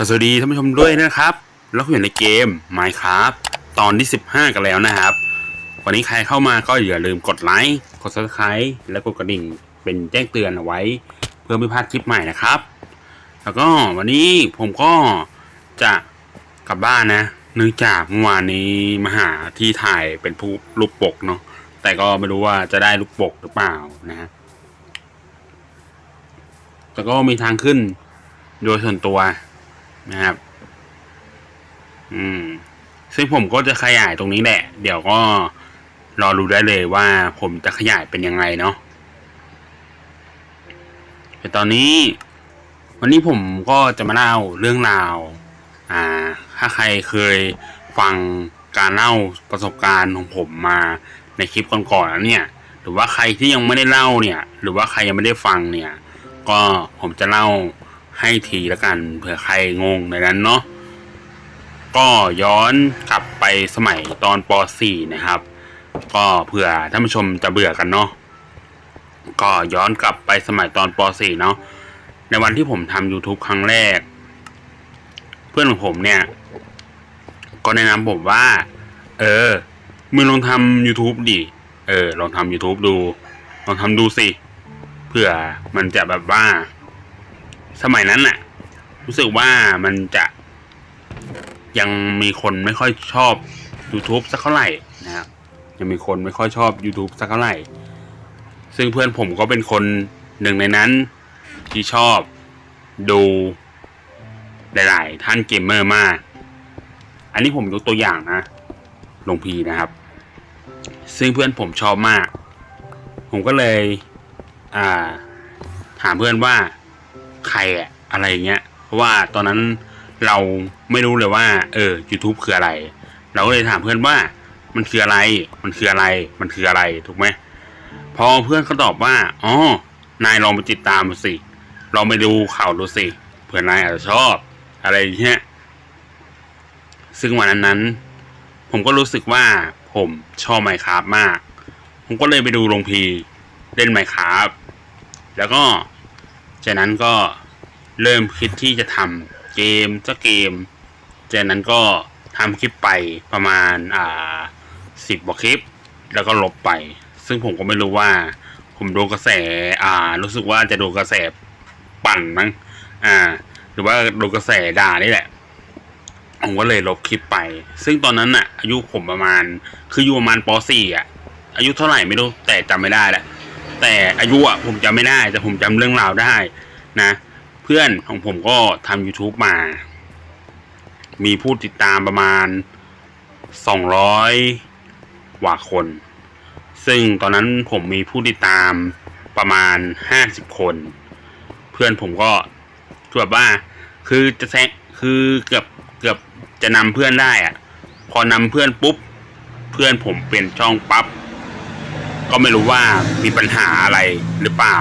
สวัสดีท่านผู้ชมด้วยนะครับ แล้วก็อยู่ในเกม Minecraft ตอนที่ 15 กันแล้วนะครับ วันนี้ใครเข้ามาก็อย่าลืมกดไลค์ กด subscribe และกดกระดิ่งเป็นแจ้งเตือนเอาไว้ เพื่อไม่พลาดคลิปใหม่นะครับ แล้วก็วันนี้ผมก็จะกลับบ้านนะเนื่องจากเมื่อวานนี้มาหาที่ถ่ายเป็นผู้รูปปกเนาะ แต่ก็ไม่รู้ว่าจะได้รูปปกหรือเปล่านะฮะแต่ก็มีทางขึ้นโดยส่วนตัว นะครับ อืม ซึ่งผมก็จะขยายตรงนี้แหละ เดี๋ยวก็รอรู้ได้เลยว่าผมจะขยายเป็นยังไงเนาะแต่ตอนนี้ วันนี้ผมก็จะมาเล่าเรื่องราว อ่า ถ้าใครเคยฟังการเล่าประสบการณ์ของผมมาในคลิปก่อนๆแล้วเนี่ย หรือว่าใครที่ยังไม่ได้เล่าเนี่ย หรือว่าใครยังไม่ได้ฟังเนี่ย ก็ผมจะเล่า ให้ทีละกันเผื่อใครงงในนั้นเนาะก็ย้อนกลับไปสมัยตอนป .4 นะครับ ก็เผื่อท่านผู้ชมจะเบื่อกันเนาะก็ย้อนกลับไปสมัยตอนป .4 เนาะในวันที่ผมทำ YouTube ครั้งแรก เพื่อนของผมเนี่ย ก็แนะนำผมว่า เออมึงลองทำ YouTube ดิเออ ลองทำ YouTube ดู ลองทำดูสิ เผื่อมันจะแบบว่า สมัยนั้นน่ะรู้สึกว่ามันจะยังมีคนไม่ค่อยชอบ YouTube สักเท่าไหร่นะครับยังมีคนไม่ค่อยชอบ YouTube สักเท่าไหร่ ซึ่งเพื่อนผมก็เป็นคนหนึ่งในนั้นที่ชอบดูหลาย ๆ ท่านเกมเมอร์มาก อันนี้ผมยกตัวอย่างนะหลวงพีนะครับ ซึ่งเพื่อนผมชอบมาก ผมก็เลย อ่า ถามเพื่อนว่า ใครอะอะไรเงี้ย เพราะว่าตอนนั้นเราไม่รู้เลยว่า เออ YouTube คืออะไร เราก็เลยถามเพื่อนว่า มันคืออะไร มันคืออะไร มันคืออะไร ถูกไหม พอเพื่อนเขาตอบว่า อ๋อ นายลองไปติดตามมาสิ ลองไปดูข่าวดูสิ เผื่อนายอาจจะชอบ อะไรอย่างเงี้ย ซึ่งวันนั้นผมก็รู้สึกว่าผมชอบไมค์คราฟมาก ผมก็เลยไปดูลงพีเล่นไมค์คราฟแล้วก็ จากนั้นก็เริ่มคิดที่จะทำเกมสักเกม จากนั้นก็ทำคลิปไปประมาณอ่าสิบกว่าคลิป แล้วก็ลบไป ซึ่งผมก็ไม่รู้ว่า ผมโดนกระแส อ่า รู้สึกว่าจะโดนกระแสปั่นมั้งอ่า หรือว่าโดนกระแสด่านี่แหละผมก็เลยลบคลิปไป ซึ่งตอนนั้นน่ะอายุผมประมาณ คืออยู่ประมาณป .4 อะ อายุเท่าไหร่ไม่รู้แต่จำไม่ได้แหละ แต่อายุอะผมจำไม่ได้ แต่ผมจำเรื่องราวได้นะ เพื่อนของผมก็ทำ YouTube มา มีผู้ติดตามประมาณ 200กว่าคน ซึ่งตอนนั้นผมมีผู้ติดตามประมาณ 50 คน เพื่อนผมก็คือแบบว่า คือจะแซะคือเกือบเกือบจะนำเพื่อนได้อะพอนำเพื่อนปุ๊บ เพื่อนผมเปลี่ยนช่องปั๊บ ก็ไม่รู้ว่ามีปัญหาอะไรหรือเปล่า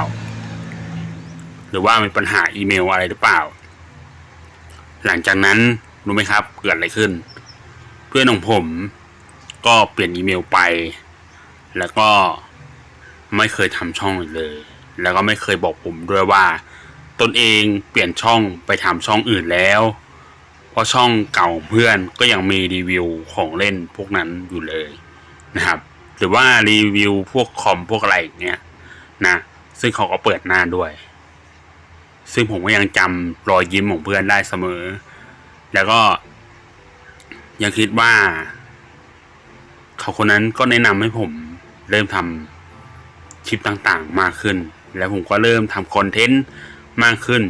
หรือว่ามีปัญหาอีเมลอะไรหรือเปล่า หลังจากนั้นรู้ไหมครับเกิดอะไรขึ้น เพื่อนของผมก็เปลี่ยนอีเมลไป แล้วก็ไม่เคยทำช่องเลย แล้วก็ไม่เคยบอกผมด้วยว่า ตนเองเปลี่ยนช่องไปทำช่องอื่นแล้ว เพราะช่องเก่าเพื่อนก็ยังมีรีวิวของเล่นพวกนั้นอยู่เลยนะครับ หรือว่ารีวิวพวกคอมพวกอะไรอย่างเงี้ยนะซึ่งเขาก็เปิดหน้าด้วย ซึ่งผมก็ยังจำรอยยิ้มของเพื่อนได้เสมอ แล้วก็ยังคิดว่า เขาคนนั้นก็แนะนำให้ผม เริ่มทำคลิปต่างๆ มากขึ้น แล้วผมก็เริ่มทำคอนเทนต์มากขึ้น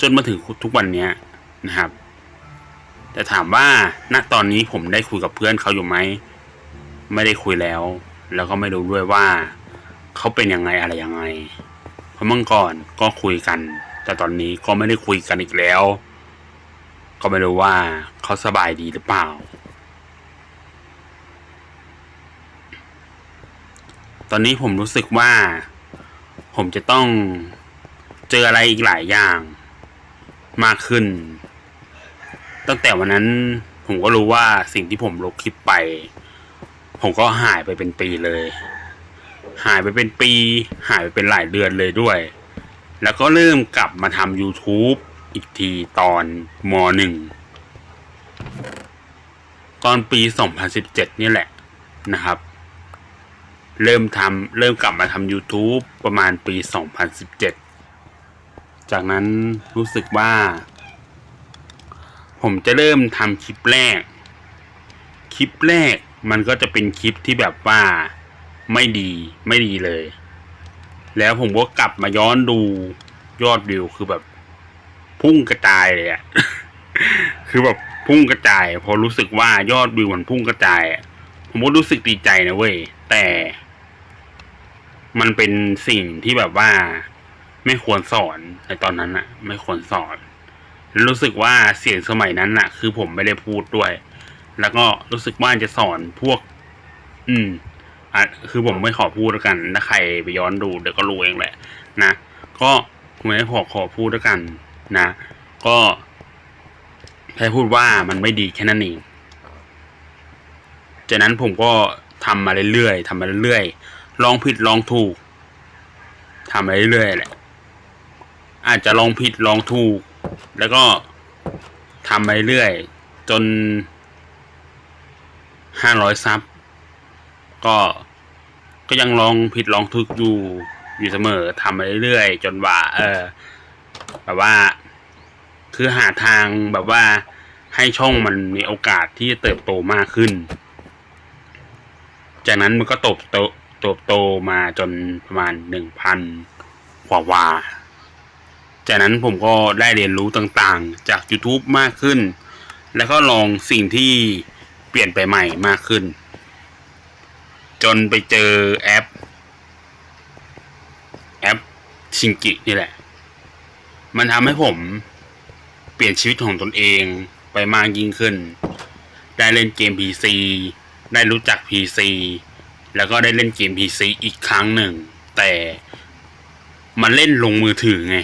จนมาถึงทุกวันนี้นะครับ แต่ถามว่าณตอนนี้ผมได้คุยกับเพื่อนเขาอยู่ไหม ไม่ได้คุยแล้ว แล้วก็ไม่รู้ด้วยว่าเขาเป็นยังไงอะไรยังไง เพราะเมื่อก่อนก็คุยกัน แต่ตอนนี้ก็ไม่ได้คุยกันอีกแล้ว ก็ไม่รู้ว่าเขาสบายดีหรือเปล่า ตอนนี้ผมรู้สึกว่า ผมจะต้องเจออะไรอีกหลายอย่าง มากขึ้น ตั้งแต่วันนั้นผมก็รู้ว่าสิ่งที่ผมลบคลิปไป ผมก็หายไปเป็นปีเลย หายไปเป็นปี หายไปเป็นหลายเดือนเลยด้วย แล้วก็เริ่มกลับมาทำ YouTube อีกทีตอนมหนึ่งตอนปี 2017 นี่แหละนะครับ เริ่มทำเริ่มกลับมาทำ YouTube ประมาณปี 2017 จากนั้นรู้สึกว่า ผมจะเริ่มทำคลิปแรก คลิปแรก มันก็จะเป็นคลิปที่แบบว่าไม่ดีไม่ดีเลย แล้วผมก็กลับมาย้อนดูยอดวิวคือแบบ พุ่งกระจายเลยอะคือแบบพุ่งกระจาย พอรู้สึกว่ายอดวิวมันพุ่งกระจายผมก็รู้สึกดีใจนะเว้ยแต่มันเป็นสิ่งที่แบบว่า ไม่ควรสอนในตอนนั้นอะไม่ควรสอน รู้สึกว่าเสียงสมัยนั้นอะคือผมไม่ได้พูดด้วย แล้วก็รู้สึกว่าจะสอนพวก อืมอะคือผมไม่ขอพูดแล้วกันถ้าใครไปย้อนดูเดี๋ยวก็รู้เองแหละ นะก็ไม่ได้ขอขอพูดแล้วกัน นะ ก็แค่พูดว่ามันไม่ดีแค่นั้นเองจากนั้นผมก็ทำมาเรื่อยๆทำมาเรื่อยๆลองผิดลองถูกทำมาเรื่อยๆแหละ อาจจะลองผิดลองถูก แล้วก็ทำมาเรื่อยๆจน ห้าร้อยซับก็ก็ยังลองผิดลองถูกอยู่อยู่เสมอทำมาเรื่อยๆ จนว่า เออ แบบว่า คือหาทางแบบว่าให้ช่องมันมีโอกาสที่จะเติบโตมากขึ้น จากนั้นมันก็โตบโตโตบโตมาจนประมาณหนึ่งพันกว่าวา จากนั้นผมก็ได้เรียนรู้ต่างๆ จาก YouTube มากขึ้น แล้วก็ลองสิ่งที่ เปลี่ยนไปใหม่มากขึ้น จนไปเจอแอป แอปชิงกินี่แหละ มันทำให้ผมเปลี่ยนชีวิตของตนเองไปมากยิ่งขึ้น ได้เล่นเกม PC ได้รู้จัก PC แล้วก็ได้เล่นเกม PC อีกครั้งหนึ่ง แต่มันเล่นลงมือถือไง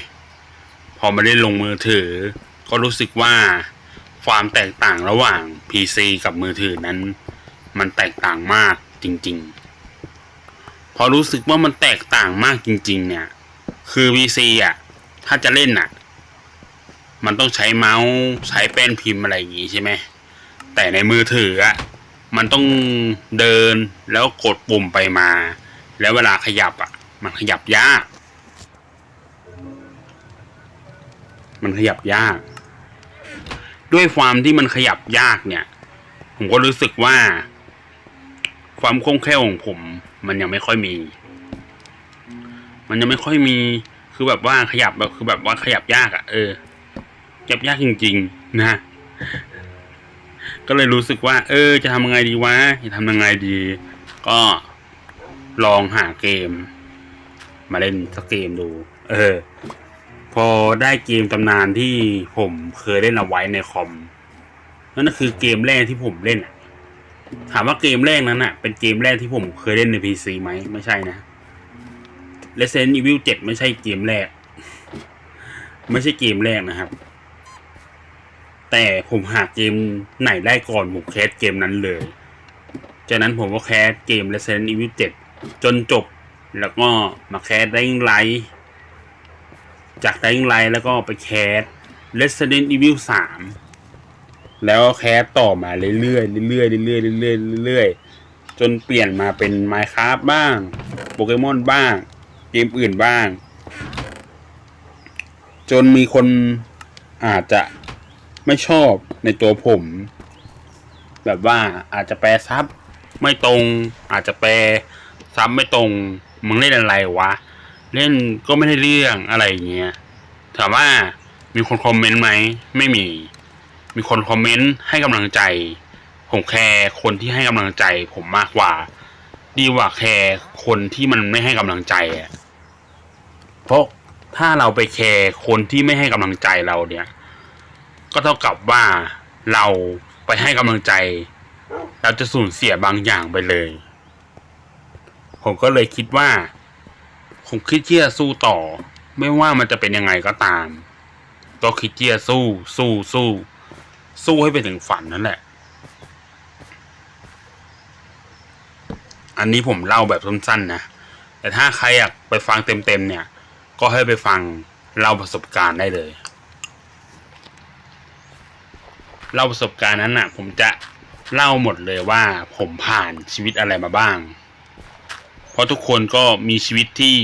พอมาเล่นลงมือถือ ก็รู้สึกว่า ความแตกต่างระหว่าง PC กับมือถือนั้น มันแตกต่างมากจริง ๆ พอรู้สึกว่ามันแตกต่างมากจริง ๆ เนี่ย คือ PC อะ ถ้าจะเล่นอะ มันต้องใช้เมาส์ใช้แป้นพิมพ์อะไรอย่างงี้ใช่ไหม แต่ในมือถืออะ มันต้องเดินแล้วกดปุ่มไปมา แล้วเวลาขยับอะ มันขยับยาก มันขยับยาก ด้วยความที่มันขยับยากเนี่ย ผมก็รู้สึกว่า ความคล่องแคล่วของผม มันยังไม่ค่อยมี มันยังไม่ค่อยมี คือแบบว่าขยับแบบคือแบบว่าขยับยากอะ่ะ เออขยับยากจริง ๆ นะก็เลยรู้สึกว่า เออ จะทำยังไงดีวะจะทำยังไงดี ก็ลองหาเกม มาเล่นสักเกมดู เออ พอได้เกมตำนานที่ผมเคยเล่นเอาไว้ในคอมนั่นก็คือเกมแรกที่ผมเล่นอะถามว่าเกมแรกนั้นอะ เป็นเกมแรกที่ผมเคยเล่นในพีซีไหมไม่ใช่นะ Resident Evil 7 ไม่ใช่เกมแรก ไม่ใช่เกมแรกนะครับ แต่ผมหาเกมไหนได้ก่อนผมแคสเกมนั้นเลย จากนั้นผมก็แคสเกม Resident Evil 7 จนจบ แล้วก็มาแคส Dying Light จาก Dying Light แล้วก็ไปแคส Resident Evil 3 แล้วแคสต่อมาเรื่อยๆเรื่อยๆเรื่อยๆเรื่อยๆเรื่อยๆจนเปลี่ยนมาเป็น Minecraft บ้างโปเกมอนบ้าง เกมอื่นบ้าง จนมีคนอาจจะไม่ชอบในตัวผม แบบว่าอาจจะแปลซับไม่ตรง อาจจะแปลซับไม่ตรง มึงเล่นอะไรวะ เล่นก็ไม่ได้เรื่องอะไรอย่างเงี้ยถามว่ามีคนคอมเมนต์ไหมไม่มี มีคนคอมเมนต์ให้กำลังใจ ผมแคร์คนที่ให้กำลังใจ ผมมากกว่า ดีกว่าแคร์คนที่มันไม่ให้กำลังใจอะเพราะถ้าเราไปแคร์คนที่ไม่ให้กำลังใจเราเนี่ย ก็เท่ากับว่าเราไปให้กำลังใจ เราจะสูญเสียบางอย่างไปเลย ผมก็เลยคิดว่า ผมคิดเที่จะสู้ต่อ ไม่ว่ามันจะเป็นยังไงก็ตาม ก็คิดเที่จะสู้ สู้สู้ สู้ให้ไปถึงฝันนั่นแหละ อันนี้ผมเล่าแบบสั้นๆนะ แต่ถ้าใครอยากไปฟังเต็มๆเนี่ย ก็ให้ไปฟังเล่าประสบการณ์ได้เลย เล่าประสบการณ์นั้นน่ะ ผมจะเล่าหมดเลยว่าผมผ่านชีวิตอะไรมาบ้าง เพราะทุกคนก็มีชีวิตที่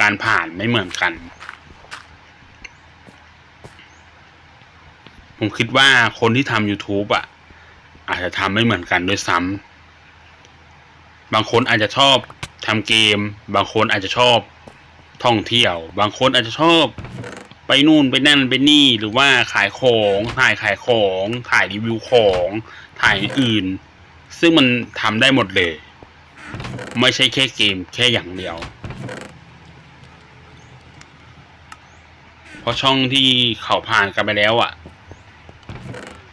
การผ่านไม่เหมือนกัน ผมคิดว่าคนที่ทำ YouTube อะ อาจจะทำไม่เหมือนกันด้วยซ้ำบางคนอาจจะชอบทำเกม บางคนอาจจะชอบท่องเที่ยว บางคนอาจจะชอบไปนู่นไปนั่นไปนี่หรือว่าขายของถ่ายขายของ ถ่ายรีวิวของ ถ่ายอื่น ซึ่งมันทำได้หมดเลย ไม่ใช่แค่เกมแค่อย่างเดียว เพราะช่องที่เขาผ่านกันไปแล้วอะ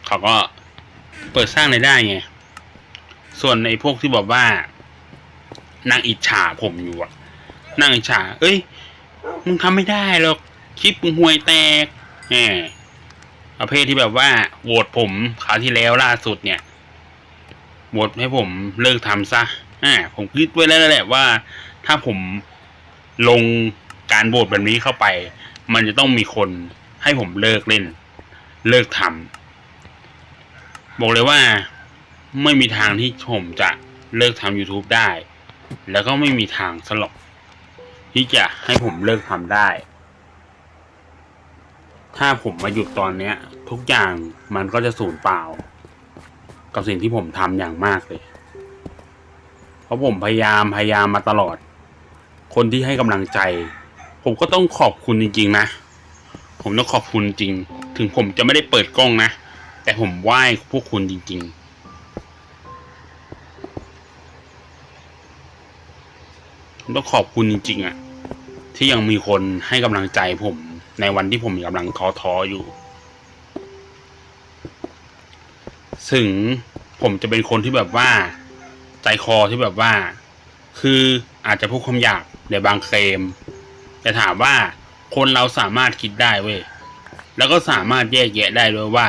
เขาก็เปิดสร้างรายได้ไง ส่วนในพวกที่บอกว่านั่งอิจฉาผมอยู่อะนั่งอิจฉา เอ้ย มึงทำไม่ได้หรอกคลิปมึงห่วยแตกแหมประเภทที่แบบว่าโหวตผมคราวที่แล้วล่าสุดเนี่ยโหวตให้ผมเลิกทำซะ อ่าผมคิดไว้แล้วแหละว่า ถ้าผมลงการโหวตแบบนี้เข้าไป มันจะต้องมีคนให้ผมเลิกเล่น เลิกทำบอกเลยว่าไม่มีทางที่ผมจะเลิกทำ YouTube ได้ แล้วก็ไม่มีทางสลบที่จะให้ผมเลิกทำได้ ถ้าผมมาหยุดตอนเนี้ย ทุกอย่างมันก็จะสูญเปล่า กับสิ่งที่ผมทำอย่างมากเลย เพราะผมพยายามพยายามมาตลอด คนที่ให้กำลังใจ ผมก็ต้องขอบคุณจริง ๆ นะ ผมต้องขอบคุณจริง ถึงผมจะไม่ได้เปิดกล้องนะ แต่ผมไหว้พวกคุณจริง ๆผมต้องขอบคุณจริงๆอะที่ยังมีคนให้กำลังใจผม ในวันที่ผมกำลังท้อๆอยู่ ถึงผมจะเป็นคนที่แบบว่า ใจคอที่แบบว่า คืออาจจะพูดคำหยาบในบางเคลมแต่ถามว่าคนเราสามารถคิดได้เว้ยแล้วก็สามารถแยกแยะได้ด้วยว่า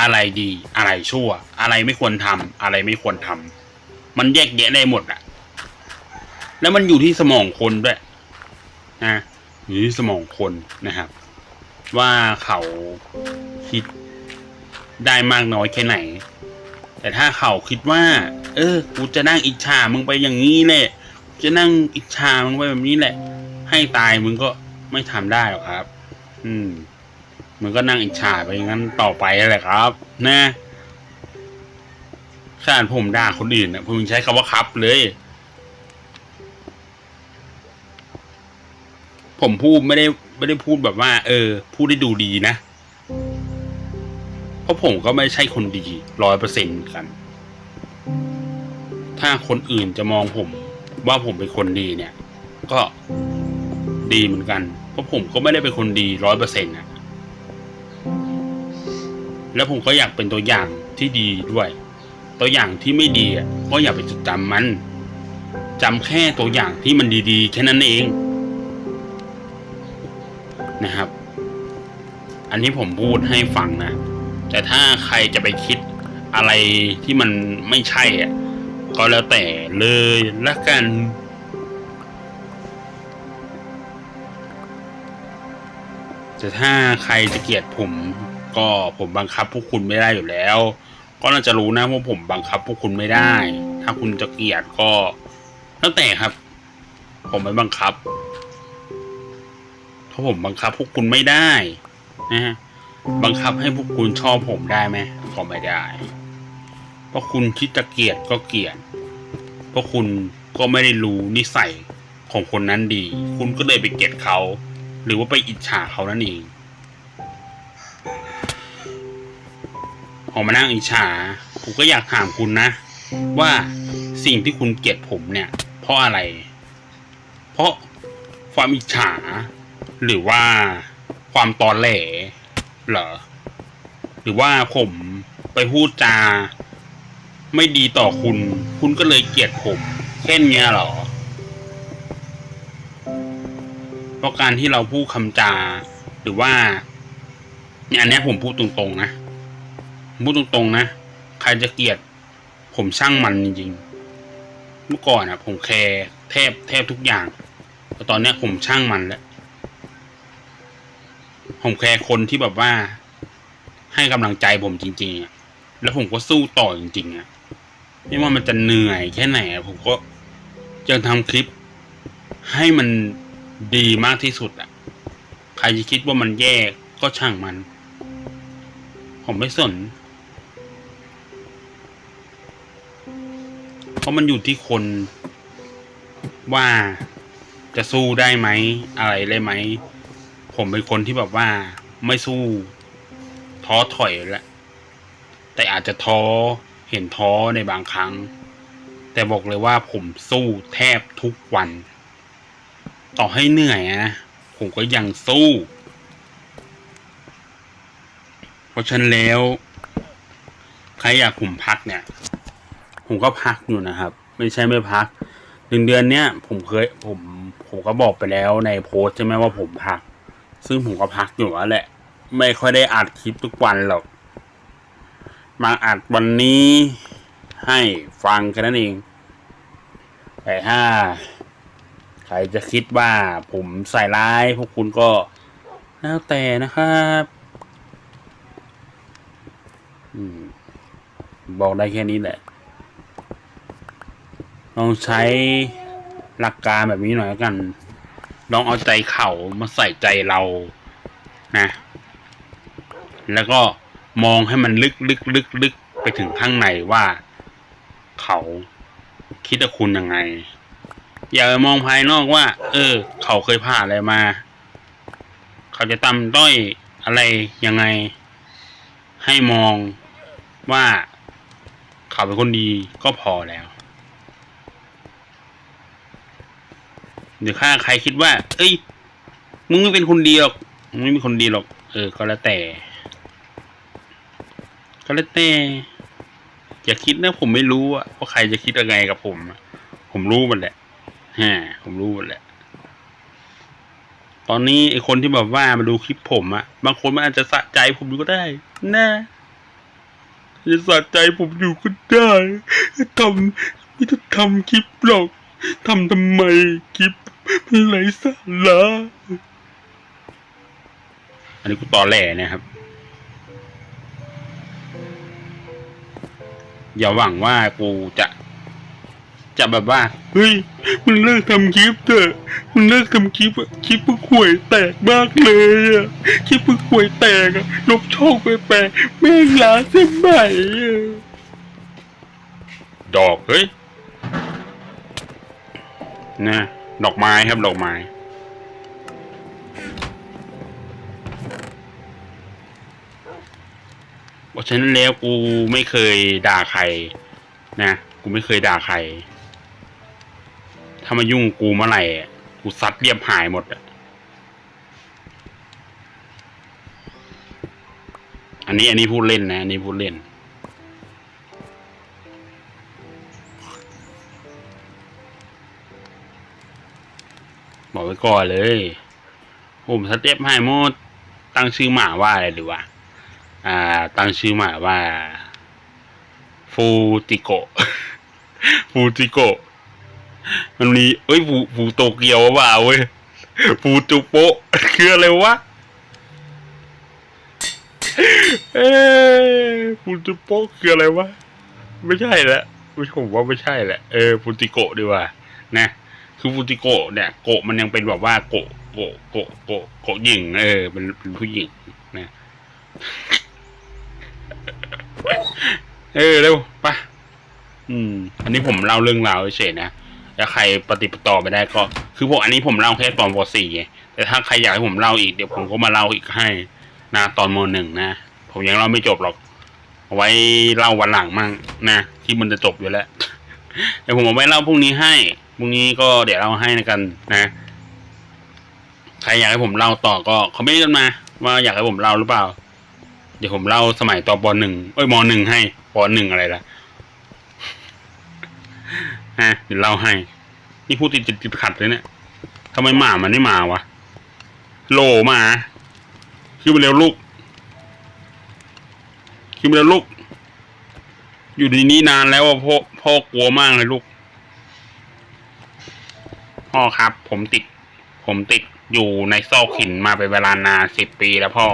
อะไรดีอะไรชั่ว อะไรไม่ควรทำอะไรไม่ควรทำมันแยกแยะได้หมดอะแล้วมันอยู่ที่สมองคนด้วยนะอยู่ที่สมองคนนะครับ ว่าเขาคิดได้มากน้อยแค่ไหน แต่ถ้าเขาคิดว่า เออ กูจะนั่งอิจฉามึงไปอย่างนี้แหละ จะนั่งอิจฉามึงไปแบบนี้แหละ ให้ตายมึงก็ไม่ทำได้หรอกครับ อืม มึงก็นั่งอิจฉาไปงั้นต่อไปแหละครับ นะขนาดผมด่าคนอื่นนะผมใช้คำว่าครับเลย ผมพูดไม่ได้ไม่ได้พูดแบบว่า เออ พูดได้ดูดีนะ เพราะผมก็ไม่ใช่คนดีร้อยเปอร์เซ็นต์กัน ถ้าคนอื่นจะมองผม ว่าผมเป็นคนดีเนี่ย ก็ดีเหมือนกัน เพราะผมก็ไม่ได้เป็นคนดีร้อยเปอร์เซ็นต์นะแล้วผมก็อยากเป็นตัวอย่างที่ดีด้วย ตัวอย่างที่ไม่ดีก็อย่าไปจดจำมันจำแค่ตัวอย่างที่มันดีๆ แค่นั้นเองนะครับ อันนี้ผมพูดให้ฟังนะ แต่ถ้าใครจะไปคิดอะไรที่มันไม่ใช่อะก็แล้วแต่เลยละกัน แต่ถ้าใครจะเกลียดผม ก็ผมบังคับพวกคุณไม่ได้อยู่แล้ว ก็น่าจะรู้นะว่าผมบังคับพวกคุณไม่ได้ ถ้าคุณจะเกลียดก็ แล้วแต่ครับ ผมไม่บังคับเพราะผมบังคับพวกคุณไม่ได้นะฮะ บังคับให้พวกคุณชอบผมได้ไหมก็ไม่ได้ เพราะคุณคิดจะเกลียดก็เกลียด เพราะคุณก็ไม่ได้รู้นิสัยของคนนั้นดี คุณก็เลยไปเกลียดเขา หรือว่าไปอิจฉาเขานั่นเองพอมานั่งอิจฉาผมก็อยากถามคุณนะ ว่าสิ่งที่คุณเกลียดผมเนี่ย เพราะอะไร เพราะความอิจฉา หรือว่าความตอนแหล เหรอ หรือว่าผมไปพูดจา ไม่ดีต่อคุณ คุณก็เลยเกลียดผมแค่เนี้ยหรอ เพราะการที่เราพูดคำจา หรือว่าเนี่ยอันนี้ผมพูดตรงๆนะพูดตรงๆนะ ใครจะเกลียด ผมช่างมันจริงๆ เมื่อก่อนอะผมแคร์แทบแทบทุกอย่างแต่ตอนนี้ผมช่างมันแล้ว ผมแคร์คนที่แบบว่า ให้กำลังใจผมจริงๆอะแล้วผมก็สู้ต่อจริงๆอะไม่ว่ามันจะเหนื่อยแค่ไหนผมก็ยังทำคลิป ให้มันดีมากที่สุดอะใครจะคิดว่ามันแย่ก็ช่างมัน ผมไม่สน เพราะมันอยู่ที่คนว่าจะสู้ได้ไหมอะไรได้ไหม ผมเป็นคนที่แบบว่าไม่สู้ท้อถอยแล้วแต่อาจจะท้อเห็นท้อในบางครั้ง แต่บอกเลยว่าผมสู้แทบทุกวัน ต่อให้เหนื่อยนะผมก็ยังสู้ เพราะฉะนั้นแล้ว ใครอยากผมพักเนี่ย ผมก็พักอยู่นะครับ ไม่ใช่ไม่พักหนึ่งเดือนเนี้ยผมเคยผมผมก็บอกไปแล้วในโพสใช่ไหมว่าผมพัก ซึ่งผมก็พักอยู่แล้วแหละ ไม่ค่อยได้อัดคลิปทุกวันหรอก มาอัดวันนี้ให้ฟังแค่นั้นเอง แต่ถ้า ใครจะคิดว่าผมใส่ร้ายพวกคุณก็แล้วแต่นะครับบอกได้แค่นี้แหละ ลองใช้หลักการแบบนี้หน่อยกัน ลองเอาใจเขามาใส่ใจเรานะ แล้วก็มองให้มันลึกลึกลึกลึกไปถึงข้างในว่าเขาคิดกับคุณยังไง อย่าไปมองภายนอกว่า เออ เขาเคยผ่านอะไรมา เขาจะตำต้อยอะไรยังไง ให้มองว่าเขาเป็นคนดีก็พอแล้ว เดี๋ยวถ้าใครคิดว่า เอ้ย มึงไม่เป็นคนดีหรอก มึงไม่เป็นคนดีหรอก เออ ก็แล้วแต่ ก็แล้วแต่ อย่าคิดนะผมไม่รู้ว่าใครจะคิดยังไงกับผม ผมรู้หมันแหละฮะผมรู้หมันแหละ ตอนนี้ไอคนที่แบบว่ามาดูคลิปผมอะบางคนมันอาจจะสะใจผมอยู่ก็ได้ นะจะสะใจผมอยู่ก็ได้ทำไม่ต้องทำคลิปหรอกทำทำไมคลิป ไรสาระอันนี้กูตอแหล่นะครับ อย่าหวังว่ากูจะจะแบบว่า เฮ้ยมึงเลิกทำคลิปเถอะมึงเลิกทำคลิปอะคลิปมึงห่วยแตกมากเลยอะคลิปมึงห่วยแตกอะลบช่องไปแปลแม่งล้าเส้นใหม่อะดอกเฮ้ยนะ ดอกไม้ครับดอกไม้ เพราะฉะนั้นแล้วกูไม่เคยด่าใคร นะ กูไม่เคยด่าใคร ถ้ามายุ่งกูเมื่อไหร่ะกูซัดเรียบหายหมดอะอันนี้อันนี้พูดเล่นนะ อันนี้พูดเล่น บอกไว้ก่อนเลยผมสเต็ปให้หมด ตั้งชื่อหมาว่าอะไรดีวะ อ่า ตั้งชื่อหมาว่า ฟูติโกฟูติโกมันมีเอ้ยฟูฟูโตเกียวว่าเว้ยฟูจูโปะคืออะไรวะเอ้ยฟูจูโปะคืออะไรวะ ไม่ใช่ละไม่ผมว่าไม่ใช่แหละ เออฟูติโกดีกว่า นะ คือฟูติโกะเนี่ยโกะมันยังเป็นแบบว่าโกะโกะโกะโกะโกะหญิง เออเป็นเป็นผู้หญิงนะเออเร็วไปะอืม อันนี้ผมเล่าเรื่องราวเฉยนะแล้วใครปฏิปต่อไปได้ก็ คือพวกอันนี้ผมเล่าแค่ตอนป .4 ไงแต่ถ้าใครอยากให้ผมเล่าอีกเดี๋ยวผมก็มาเล่าอีกให้นะตอนม .1 นะผมยังเล่าไม่จบหรอกเอาไว้เล่าวันหลังมั่งนะที่มันจะจบอยู่แล้วเดี๋ยวผมเอาไว้เล่าพรุ่งนี้ให้ พรุ่งนี้ก็เดี๋ยวเล่าให้นะกันนะ ใครอยากให้ผมเล่าต่อก็คอมเมนต์กันมา ว่าอยากให้ผมเล่าหรือเปล่า เดี๋ยวผมเล่าสมัยตอนปหนึ่งเอ้ยมหนึ่งให้ปหนึ่งอะไรล่ะฮะเดี๋ยวเล่าให้ นี่พูดติดติดติดขัดเลยเนี่ยทำไมหมามันไม่มาวะโลมาคิดไปเร็วลูกคิดไปเร็วลูก อยู่ในนี้นานแล้วอะพ่อพ่อกลัวมากเลยลูก พ่อครับ ผมติด ผมติดอยู่ในซอกหินมาเป็นเวลานานสิบปีแล้วพ่อ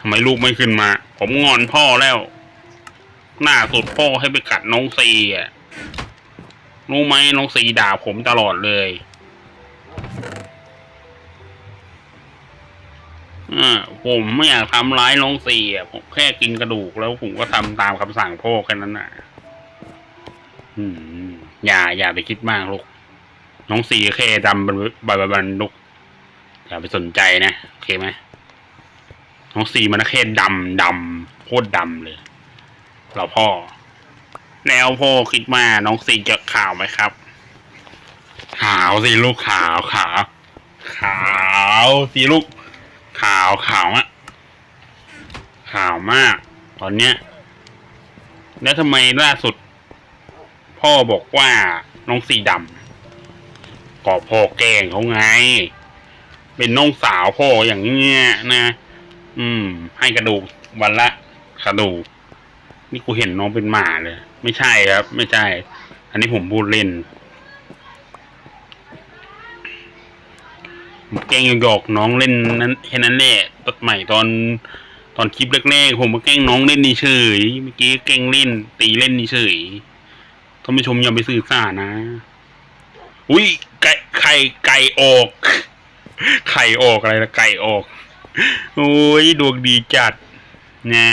ทำไมลูกไม่ขึ้นมา ผมงอนพ่อแล้ว หน้าสุดพ่อให้ไปกัดน้องซีอะรู้ไหมน้องซีด่าผมตลอดเลยอ่าผมไม่อยากทำร้ายน้องซีอะผมแค่กินกระดูกแล้วผมก็ทำตามคำสั่งพ่อแค่นั้นน่ะ อืม อย่าอย่าไปคิดมากลูก น้องซีแค่ดำบันบันบันลูกอย่าไปสนใจนะโอเคไหมน้องซีมันแค่ดำดำโคตรดำเลย เราพ่อ แล้วพ่อคิดว่าน้องซีจะข่าวไหมครับ ขาวสิลูกขาวขาว ขาวสิลูก ขาวขาวอะขาวมาก ตอนเนี้ย แล้วทำไมล่าสุด พ่อบอกว่าน้องสีดำ ก็พ่อแกล้งเขาไง เป็นน้องสาวพ่ออย่างเงี้ยนะ อืม ให้กระดูกวันละกระดูกนี่กูเห็นน้องเป็นหมาเลย ไม่ใช่ครับ ไม่ใช่ อันนี้ผมพูดเล่นแกล้งหยอกน้องเล่นนั้นแค่นั้นแหละตอนใหม่ตอนตอนคลิปแรกๆผมมาแกล้งน้องเล่นนี่เฉยเมื่อกี้แกล้งเล่น ตีเล่นนี่เฉยท่านผู้ชมอย่าไปสื่อสารนะ อุ้ย ไก่ไข่ไก่ออก ไข่ออกอะไรนะไก่ออกโอ้ยดวงดีจัดนะ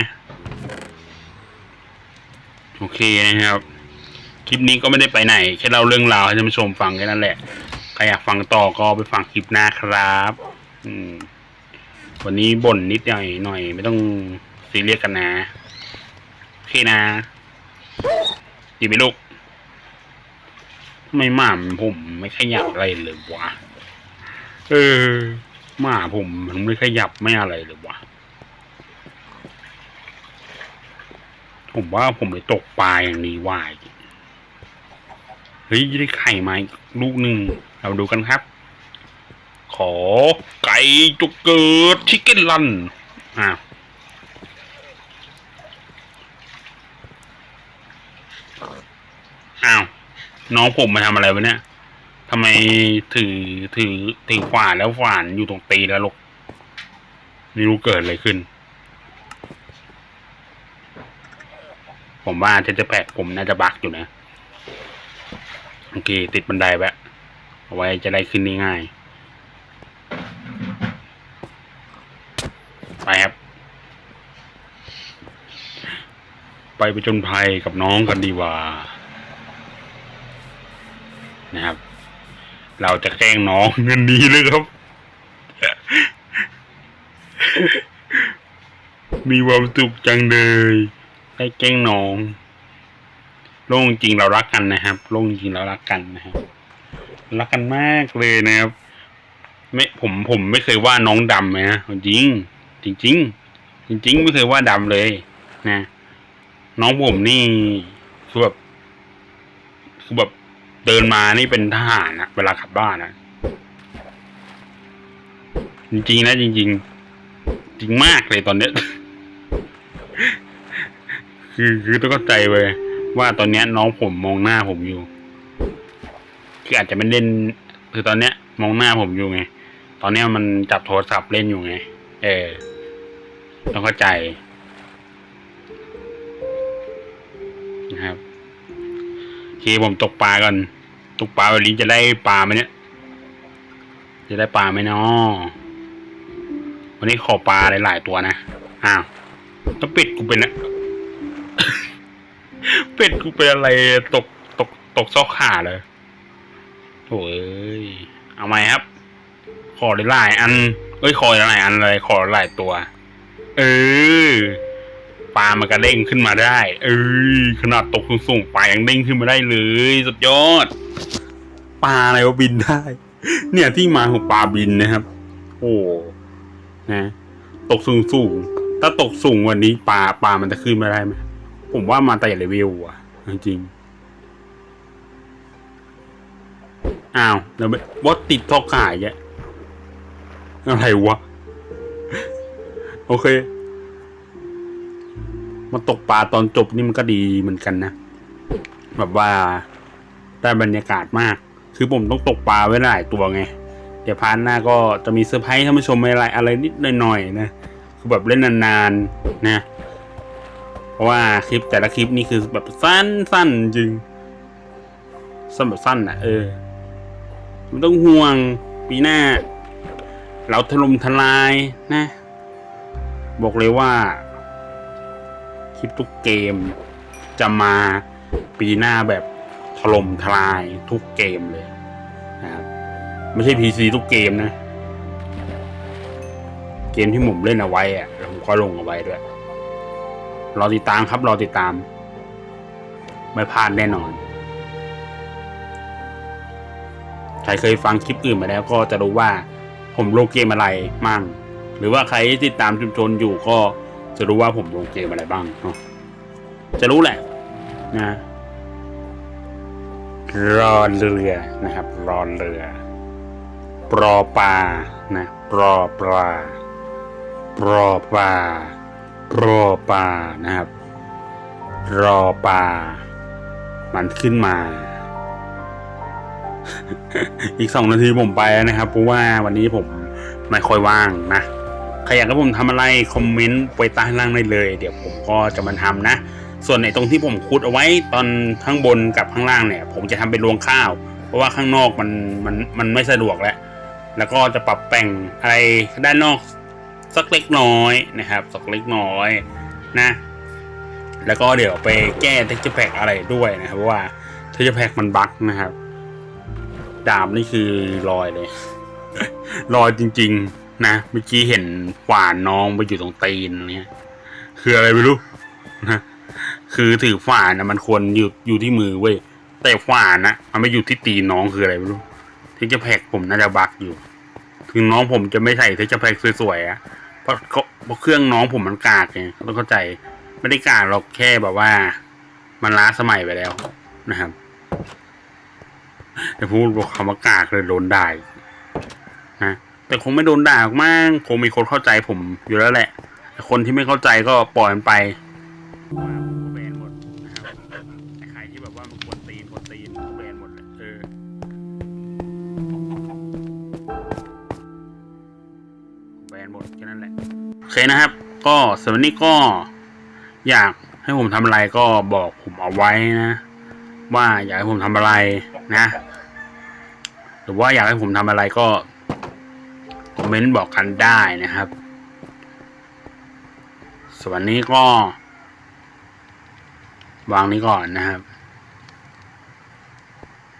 โอเคนะครับ คลิปนี้ก็ไม่ได้ไปไหน แค่เล่าเรื่องราวให้ท่านผู้ชมฟังแค่นั้นแหละใครอยากฟังต่อก็ไปฟังคลิปหน้าครับ อืม วันนี้บ่นนิดหน่อยหน่อย ไม่ต้องซีเรียสกันนะ โอเคนะดีไหมลูก ไมหมาผมไม่ขยับอะไรเลยวะเออหมาผมมันไม่ขยับไม่อะไรเลยวะผมว่าผมไปตกปลาอย่างนี้วายเฮ้ยได้ไข่มาอีกลูกหนึ่งเราดูกันครับ ขอไก่จุกเกิดชิคเก้นลันอ่าวอ้าว น้องผมมาทำอะไรวะเนี่ยทำไมถือถือถือขวานแล้วขวานอยู่ตรงตีแล้วลูกไม่รู้เกิดอะไรขึ้น ผมว่าจะจะแปลกผมน่าจะบักอยู่นะ โอเค ติดบันไดแวะเอาไว้จะได้ขึ้นง่ายๆไปครับ ไปไปจนภัยกับน้องกันดีกว่า นะครับ เราจะแกล้งน้องเงินดีเลยครับ มีความสุขจังเลยได้แกล้งน้องโล่งจริงเรารักกันนะครับโล่งจริงเรารักกันนะครับรักกันมากเลยนะครับ ไม่ผมผมไม่เคยว่าน้องดำนะจริง จริงจริงๆจริงไม่เคยว่าดำเลย นะ น้องผมนี่คือแบบคือแบบ เดินมานี่เป็นทหารนะเวลากลับบ้านนะจริงๆนะจริง ๆ จริงมากเลยตอนเนี้ยคือคือต้องเข้าใจเว้ยว่าตอนเนี้ยน้องผมมองหน้าผมอยู่คืออาจจะไม่เล่นคือตอนเนี้ย มองหน้าผมอยู่ไง ตอนเนี้ยมันจับโทรศัพท์เล่นอยู่ไง เออ ต้องเข้าใจนะครับโอเคผมตกปลาก่อน ตกปลาวันนี้จะได้ปลาไหมเนี่ย จะได้ปลาไหมเนาะวันนี้ขอปลาหลายๆตัวนะ อ้าวต้องปิดกูเป็นนะเป็ดกูเป็นอะไรตกตกตกซอกขาเลยโอ้ย เอาไหมครับ ขอหลายอัน เอ้ย ขอหลายอันเลย ขอหลายตัว เออ ปลามันก็เด้งขึ้นมาได้ เอ้ยขนาดตกสูงๆปลายังเด้งขึ้นมาได้เลย สุดยอด ปลาอะไรว่าบินได้ เนี่ยที่มาของปลาบินนะครับ โอ้นะ ตกสูงสูงๆถ้าตกสูงวันนี้ปลาปลามันจะขึ้นมาได้ไหมผมว่ามาแต่เลเวลอะจริงอ้าวแล้ววอตติดท่อขายแกอะไรวะ โอเค มาตกปลาตอนจบนี่มันก็ดีเหมือนกันนะ แบบว่าได้บรรยากาศมาก คือผมต้องตกปลาไว้หลายตัวไง เดี๋ยวพาร์ทหน้าก็จะมีเซอร์ไพรส์ท่านผู้ชมอะไรอะไรนิดหน่อยๆนะ คือแบบเล่นนานๆนะ เพราะว่าคลิปแต่ละคลิปนี่คือแบบสั้นสั้นจริง สั้นแบบสั้นอะเออไมันต้องห่วงปีหน้า เราถล่มทลายนะ บอกเลยว่า คลิปทุกเกม จะมาปีหน้าแบบถล่มทลายทุกเกมเลยนะครับไม่ใช่ PC ทุกเกมนะ เกมที่ผมเล่นเอาไว้อะผมก็ลงเอาไว้ด้วย รอติดตามครับ รอติดตาม ไม่พลาดแน่นอนใครเคยฟังคลิปอื่นมาแล้วก็จะรู้ว่าผมลงเกมอะไรมั่ง หรือว่าใครที่ติดตามชุมชนอยู่ก็ จะรู้ว่าผมลงเกมอะไรบ้างเนาะจะรู้แหละนะรอเรือนะครับรอเรือ ปรอปลานะปรอปลาปรอปลาปรอปลานะครับ รอปลามันขึ้นมา อีกสองนาทีผมไปแล้วนะครับเพราะว่าวันนี้ผมไม่ค่อยว่างนะ ใครอยากให้ผมทำอะไรคอมเมนต์ไว้ใต้ล่างได้เลย เดี๋ยวผมก็จะมาทำนะ ส่วนในตรงที่ผมขุดเอาไว้ตอนข้างบนกับข้างล่างเนี่ย ผมจะทำเป็นรวงข้าว เพราะว่าข้างนอกมันมันมันไม่สะดวกแล้วแล้วก็จะปรับแต่งอะไรด้านนอกสักเล็กน้อยนะครับสักเล็กน้อยนะ แล้วก็เดี๋ยวไปแก้เทคเจอร์แพกอะไรด้วยนะครับเพราะว่าเทคเจอร์แพกมันบั๊กนะครับ ดาบนี่คือรอยเลย รอยจริง ๆ นะเมื่อกี้เห็นขวานน้องไปอยู่ตรงตีนเนี่ยคืออะไรไม่รู้นะคือถือขวานนะมันควรอยู่อยู่ที่มือเว้ยแต่ขวานนะมันไม่อยู่ที่ตีนน้องคืออะไรไม่รู้ทคเจอร์แพกผมน่าจะบักอยู่ ถึงน้องผมจะไม่ใส่ทคเจอร์แพกสวยๆอะเพราะเขาเพราะเครื่องน้องผมมันกากไงต้องเข้าใจไม่ได้กากหรอกแค่แบบว่า มันล้าสมัยไปแล้วนะครับแต่พูดบอกคำว่ากากเลยโดนได่าอีกนะ แต่คงไม่โดนด่าหรอกมั้งคงมีคนเข้าใจผมอยู่แล้วแหละแต่คนที่ไม่เข้าใจก็ปล่อยมันไปว่าผมก็แบนหมดนะครับไอ้ใครที่แบบว่ามันควรตีนควรตีนผมแบนหมดเลยเออแบนหมดแค่นั้นแหละโอเคนะครับ ก็สำหรับวันนี้ก็อยากให้ผมทำอะไรก็บอกผมเอาไว้นะ ว่าอยากให้ผมทำอะไรนะ หรือว่าอยากให้ผมทำอะไรก็ คอมเมนต์บอกกันได้นะครับ ส่วนนี้ก็ วางนี้ก่อนนะครับ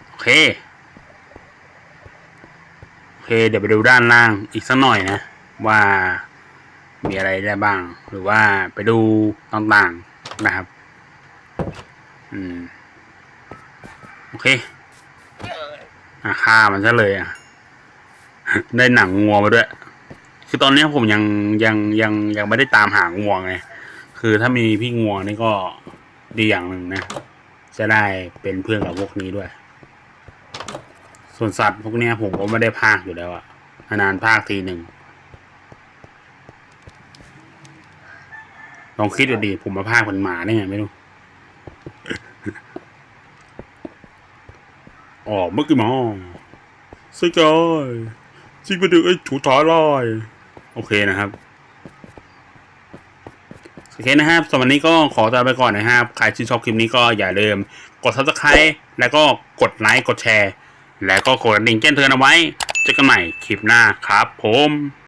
โอเค โอเค เดี๋ยวไปดูด้านล่างอีกสักหน่อยนะ ว่ามีอะไรได้บ้าง หรือว่าไปดูต่างๆนะครับ อืม โอเคอะฆ่ามันซะเลยอะ ได้หนังงัวมาด้วย คือตอนนี้ผมยังยังยังยังไม่ได้ตามหางัวไง คือถ้ามีพี่งัวนี่ก็ดีอย่างหนึ่งนะ จะได้เป็นเพื่อนกับพวกนี้ด้วย ส่วนสัตว์พวกนี้ผมก็ไม่ได้พากอยู่แล้วอะนานพากทีหนึ่งลองคิดดูดิผมมาพากเป็นหมาได้ไงไม่รู้อ๋อเมื่อกี้มาสกาย จิงไปดูไอ้ถูถอยลอยโอเคนะครับโอเคนะครับสำหรับวันนี้ก็ขอตาไปก่อนนะครับ ใครชื่นชอบคลิปนี้ก็อย่าลืม กด subscribe แล้วก็กดไลค์กดแชร์ แล้วก็กดกระดิ่งแจ้งเตือนเอาไว้ เจอกันใหม่คลิปหน้าครับผม